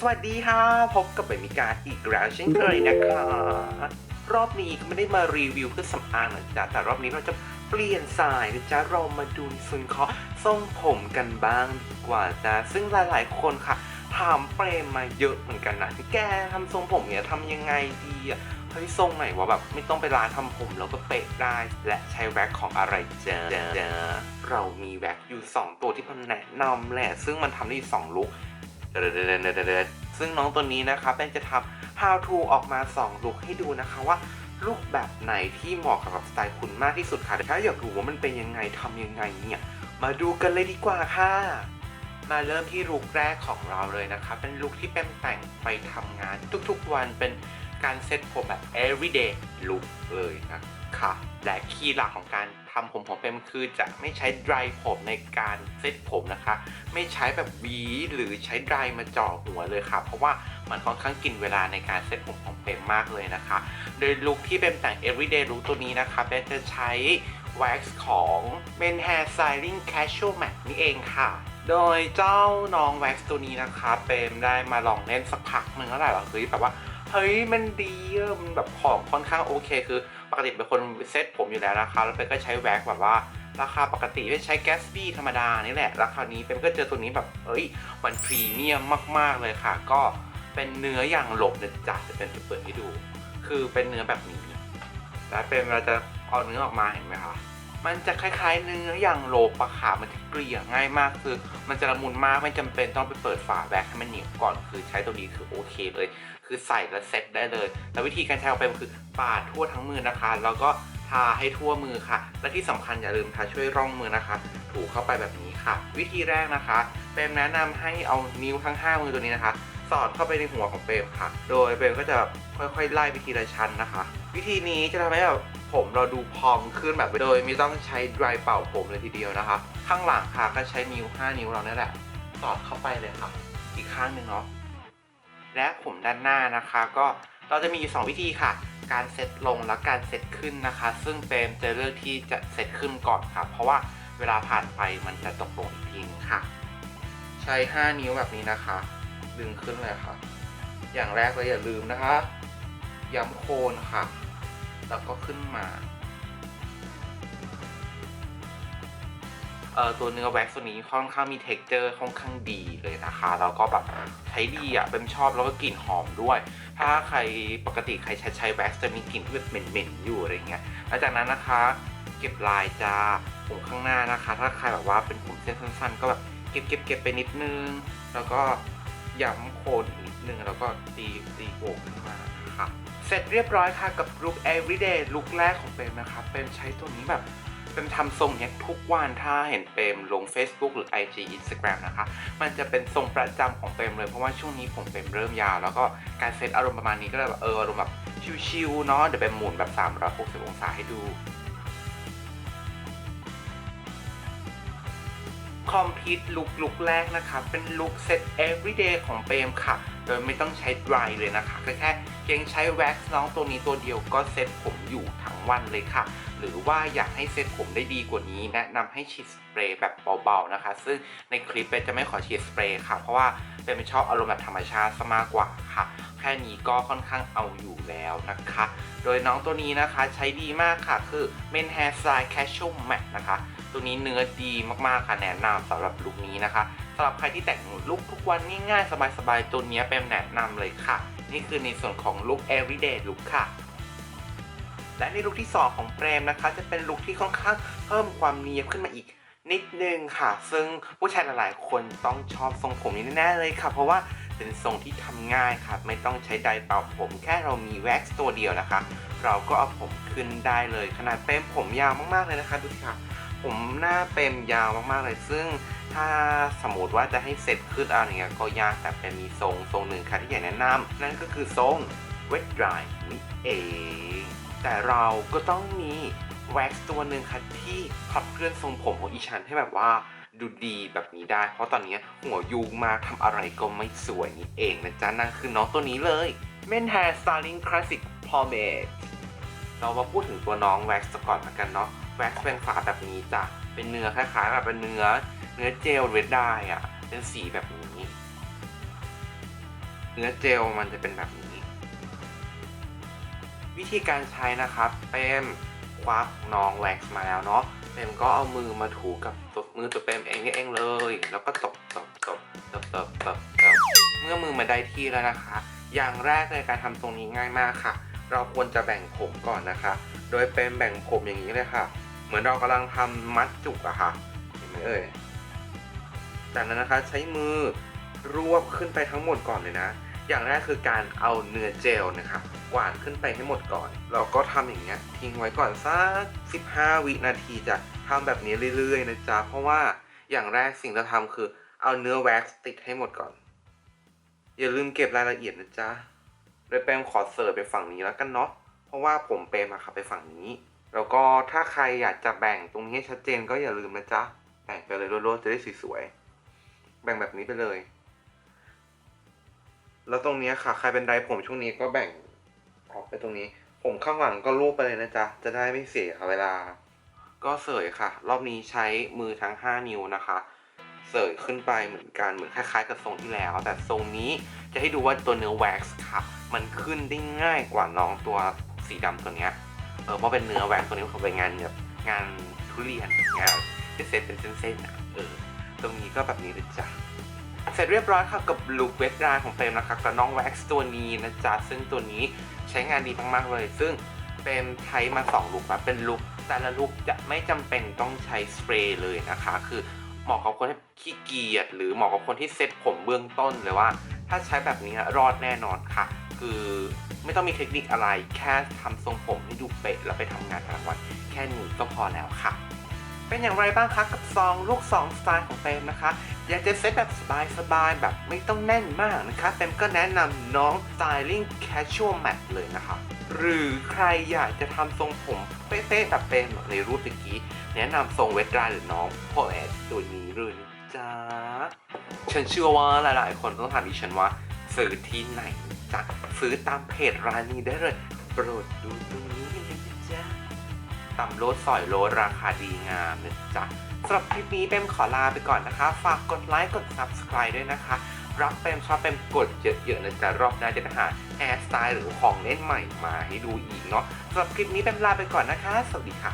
สวัสดีค่ะ พบกับเบมิกาอีกแล้วเช่นเคยนะคะ รอบนี้ก็ไม่ได้มารีวิวเครื่องสำอางนะจ๊ะแต่รอบนี้เราจะเปลี่ยนสายนะจ๊ะเรามาดูในส่วนขอทรงผมกันบ้างดีกว่าจ้ะซึ่งหลายๆคนค่ะถามเปรมมาเยอะเหมือนกันนะแกทำทรงผมเนี่ยทำยังไงดีอะเฮ้ยทรงไหนวะแบบไม่ต้องไปร้านทำผมแล้วก็เป๊ะได้ และใช้แว็กของอะไรเจอเรามีแว็กอยู่ 2 ตัวที่พันแนะนำแหละ ซึ่งมันทำได้สองลุค ซึ่งน้องตัวนี้นะคะเป็นจะทำ how to ออกมา 2 ลุคให้ดูนะคะว่าลุคแบบไหนที่เหมาะกับสไตล์คุณมากที่สุดค่ะ ถ้าอยากรู้ว่ามันเป็นยังไงทำยังไงเนี่ย มาดูกันเลยดีกว่าค่ะ มาเริ่มที่ลุคแรกของเราเลยนะคะ เป็นลุคที่เป็นแต่งไปทำงานทุกๆวันเป็นการเซ็ตผมแบบ everyday look เลยนะคะ และคีย์หลักของการทำผมของเปมคือจะไม่ใช้ dry ผมในการเซตผมนะคะ ไม่ใช้แบบหวีหรือใช้ dry มาจ่อหัวเลยค่ะ เพราะว่ามันค่อนข้างกินเวลาในการเซตผมของเปมมากเลยนะคะ โดยลุคที่เป็นแต่ง everyday look ตัวนี้นะคะเปมจะใช้ wax ของ Men Hair Styling Casual Matte นี่เองค่ะ โดยเจ้าน้อง wax ตัวนี้นะคะเปมได้มาลองเล่นสักพักหนึ่งแล้วแหละเฮ้ยแบบว่าเฮ้ยมันดีมันแบบของค่อนข้างโอเคคือ ปกติเป็นคนเซ็ตผมอยู่แล้วนะคะแล้วเปมก็ใช้แว็กแบบว่าราคาปกติไม่ใช้แกสบี้ธรรมดานี่แหละราคานี้เปมก็เจอตัวนี้แบบเอ้ยมันพรีเมียมมาก ๆเลยค่ะ ก็เป็นเนื้ออย่างหลบนะจ๊ะจะเป็นจะเปิดให้ดู คือเป็นเนื้อแบบนี้แล้วเป็นเราจะเอาเนื้อออกมาเห็นไหมคะมันจะคล้าย ๆ เนื้ออย่างโลปะค่ะมันจะเกลี่ยง่ายมากคือ มันจะละมุนมากไม่จำเป็นต้องไปเปิดฝาแบกให้มันเหนียวก่อนคือใช้ตัวนี้คือโอเคเลย คือใส่แล้วเซ็ตได้เลย แล้ววิธีการใช้ของเป็คือปาดทั่วทั้งมือนะคะ แล้วก็ทาให้ทั่วมือค่ะ และที่สำคัญอย่าลืมทาช่วยร่องมือนะคะ ถูเข้าไปแบบนี้ค่ะ วิธีแรกนะคะเปมแนะนำให้เอานิ้วทั้ง 5 มือตัวนี้นะคะ สอดเข้าไปในหัวของเปรมค่ะ โดยเปรมก็จะค่อยๆไล่วิธีละชั้นนะคะ วิธีนี้จะทำให้แบบผมเราดูพองขึ้นแบบโดยไม่ต้องใช้ dry เป่าผมเลยทีเดียวนะคะ ข้างหลังค่ะก็ใช้นิ้ว 5 นิ้วเราเนี่ยแหละ สอดเข้าไปเลยค่ะ อีกข้างหนึ่งเนาะ และผมด้านหน้านะคะ ก็เราจะมีอยู่สองวิธีค่ะ การเซตลงและการเซตขึ้นนะคะ ซึ่งเปรมจะเลือกที่จะเซตขึ้นก่อนค่ะ เพราะว่าเวลาผ่านไปมันจะตกลงอีกทีนึงค่ะ ใช้ 5 นิ้วแบบนี้นะคะ ดึงขึ้นเลยค่ะ อย่างแรกเลยอย่าลืมนะคะ ย้ำโคนค่ะ แล้วก็ขึ้นมา เออตัวเนื้อแว็กซ์ตัวนี้ค่อนข้างมีเท็กเจอร์ค่อนข้างดีเลยนะคะแล้วก็แบบใช้ดีอะเป็นชอบแล้วก็กลิ่นหอมด้วย ถ้าใครปกติใครใช้ใช้แว็กซ์จะมีกลิ่นที่แบบเหม็นๆอยู่อะไรเงี้ยหลังจากนั้นนะคะ เก็บลายจ้าผมข้างหน้านะคะ ถ้าใครแบบว่าเป็นผมเส้นสั้นๆ ก็แบบเก็บเก็บเก็บไปนิดนึง แล้วก็ย้ำโคนอีกนิดนึงแล้วก็ตีตีโกกขึ้นมาค่ะเสร็จเรียบร้อยค่ะกับลุค everyday ลุคแรกของเปรมนะคะเปรมใช้ตัวนี้แบบ เป็นทำทรงเนี้ยทุกวันถ้าเห็นเปรมลง Facebook หรือ IG Instagram นะคะ มันจะเป็นทรงประจำของเปรมเลยเพราะว่าช่วงนี้ผมเปรมเริ่มยาว แล้วก็การเซตอารมณ์ประมาณนี้ก็เลยแบบเอออารมณ์แบบชิวๆเนาะเดี๋ยวเปหมุนแบบ 360 องศาให้ดูคอมพิวต์ลุคลุคแรกนะคะ เป็นลุคเซต everyday ของเปรมค่ะ โดยไม่ต้องใช้ dry เลยนะคะแค่แค่ เพียงใช้แว็กซ์น้องตัวนี้ตัวเดียวก็เซตผมอยู่ทั้งวันเลยค่ะ หรือว่าอยากให้เซตผมได้ดีกว่านี้ แนะนำให้ฉีดสเปรย์แบบเบาๆนะคะ ซึ่งในคลิปเป็นจะไม่ขอฉีดสเปรย์ค่ะ เพราะว่าเป็นชอบอารมณ์แบบธรรมชาติซะมากกว่าค่ะ แค่นี้ก็ค่อนข้างเอาอยู่แล้วนะคะ โดยน้องตัวนี้นะคะใช้ดีมากค่ะ คือ Men Hair Style Casual Matte นะคะตัวนี้เนื้อดีมากๆค่ะแนะนำสำหรับลุคนี้นะคะสำหรับใครที่แต่งลุคทุกวันง่ายๆสบายๆตัวนี้เป็นแนะนำเลยค่ะ นี่คือในส่วนของลุค everyday look ค่ะ และในลุคที่ 2 ของเปรมนะคะ จะเป็นลุคที่ค่อนข้างเพิ่มความเนียบขึ้นมาอีกนิดนึงค่ะ ซึ่งผู้ชายหลายๆ คนต้องชอบทรงผมนี้แน่ๆเลยค่ะ เพราะว่าเป็นทรงที่ทำง่ายค่ะ ไม่ต้องใช้ไดร์เป่าผมแค่เรามีแว็กซ์ตัวเดียวนะคะ เราก็เอาผมขึ้นได้เลยขนาดเปรมผมยาวมากๆเลยนะคะดูสิค่ะ ผมหน้าเปรมยาวมากๆเลย ซึ่งถ้าสมมติว่าจะให้เสร็จขึ้นอะไรเงี้ยก็ยากแต่เป็นมีทรงทรงหนึ่งค่ะที่อยากแนะนำนั่นก็คือทรง wet dry นี่เอง แต่เราก็ต้องมีแว็กซ์ตัวหนึ่งค่ะที่ขับเคลื่อนทรงผมของอีฉันให้แบบว่าดูดีแบบนี้ได้ เพราะตอนนี้หัวยุงมากทำอะไรก็ไม่สวยนี่เองนะจ๊ะนั่นคือน้องตัวนี้เลย Men Hair Styling Classic Pomade เรามาพูดถึงตัวน้องแว็กซ์ก่อนละกันเนาะ แว็กซ์เป็นฝาแบบนี้จ้ะ เป็นเนื้อคล้ายๆแบบเป็นเนื้อ เนื้อเจลเวดได้อะ เป็นสีแบบนี้ เนื้อเจลมันจะเป็นแบบนี้ วิธีการใช้นะครับ เป็นควักน้องแว็กซ์มาแล้วเนาะเปมก็เอามือมาถูกับตัวมือตัวเปมเองนี่เองเลย แล้วก็ตบตบตบตบตบตบตบเมื่อมือมาได้ที่แล้วนะคะ อย่างแรกในการทำตรงนี้ง่ายมากค่ะ เราควรจะแบ่งผมก่อนนะคะ โดยเป็นแบ่งผมอย่างนี้เลยค่ะ มือนเรากำลังทำมัดจุกอะค่ะ เห็นไหมเอ่ย จากนั้นนะคะใช้มือรวบขึ้นไปทั้งหมดก่อนเลยนะ อย่างแรกคือการเอาเนื้อเจลนะคะกวาดขึ้นไปให้หมดก่อน เราก็ทำอย่างเงี้ยทิ้งไว้ก่อนสัก 15 วินาทีจะทำแบบนี้เรื่อยๆนะจ๊ะ เพราะว่าอย่างแรกสิ่งที่เราทำคือเอาเนื้อแว็กซ์ติดให้หมดก่อน อย่าลืมเก็บรายละเอียดนะจ๊ะโดยเปรมขอเสิร์ฟไปฝั่งนี้แล้วกันเนาะ เพราะว่าผมเปรมอะขับไปฝั่งนี้ แล้วก็ถ้าใครอยากจะแบ่งตรงนี้ให้ชัดเจนก็อย่าลืมนะจ๊ะ แบ่งไปเลยรัวๆจะได้สวยๆ แบ่งแบบนี้ไปเลย แล้วตรงนี้ค่ะ ใครเป็นไดผมช่วงนี้ก็แบ่งออกไปตรงนี้ ผมข้างหลังก็รูปไปเลยนะจ๊ะ จะได้ไม่เสียเวลา ก็เสยค่ะ รอบนี้ใช้มือทั้ง 5 นิ้วนะคะเสยขึ้นไปเหมือนกันเหมือนคล้ายๆ กับทรงที่แล้ว แต่ทรงนี้จะให้ดูว่าตัวเนื้อแว็กซ์ค่ะ มันขึ้นได้ง่ายกว่าน้องตัวสีดำตัวเนี้ย เออเพราะเป็นเนื้อแว็กตัวนี้เขาเป็นงานแบบงานทุเรียนงานที่เซตเป็นเส้นๆอะเออตรงนี้ก็แบบนี้เลยจ้ะเสร็จเรียบร้อยค่ะกับลุคเวทไดร์ของเฟรมนะคะกับน้องแว็กซ์ตัวนี้นะจ๊ะซึ่งตัวนี้ใช้งานดีมากๆเลย ซึ่งเป็นใช้มา2ลุคแบบเป็นลุคแต่ละลุคจะไม่จำเป็นต้องใช้สเปรย์เลยนะคะ คือเหมาะกับคนที่ขี้เกียจหรือเหมาะกับคนที่เซ็ตผมเบื้องต้นเลยว่า ถ้าใช้แบบนี้รอดแน่นอนค่ะ คือไม่ต้องมีเทคนิคอะไร แค่ทำทรงผมให้ดูเป๊ะแล้วไปทำงานกลางวันแค่นี้ก็พอแล้วค่ะ เป็นอย่างไรบ้างคะกับซองลูกซองสไตล์ของเฟมนะคะ อยากจะเซ็ตแบบสบายๆแบบไม่ต้องแน่นมากนะคะเฟมก็แนะนำน้อง Styling Casual Matte เลยนะคะหรือใครอยากจะทำทรงผมเป๊ะๆแบบเป็นในรูปตะกี้ แนะนำทรงเวทราหรือน้องโพเอสตัวนี้เลยจ๊ะฉันเชื่อว่าหลายๆ คนต้องถามดิฉันว่าซื้อที่ไหน จะซื้อตามเพจร้านนี้ได้เลย โปรดดูตรงนี้เลยนะจ๊ะตำโลดสอยโลดราคาดีงามนะจ๊ะสำหรับคลิปนี้เปมขอลาไปก่อนนะคะ ฝากกดไลค์กด Subscribe ด้วยนะคะ รักเปมชอบเปมกดเยอะๆนะจ๊ะรอบหน้าจะหาแอร์สไตล์หรือของเล่นใหม่มาให้ดูอีกเนาะสำหรับคลิปนี้เปมลาไปก่อนนะคะ สวัสดีค่ะ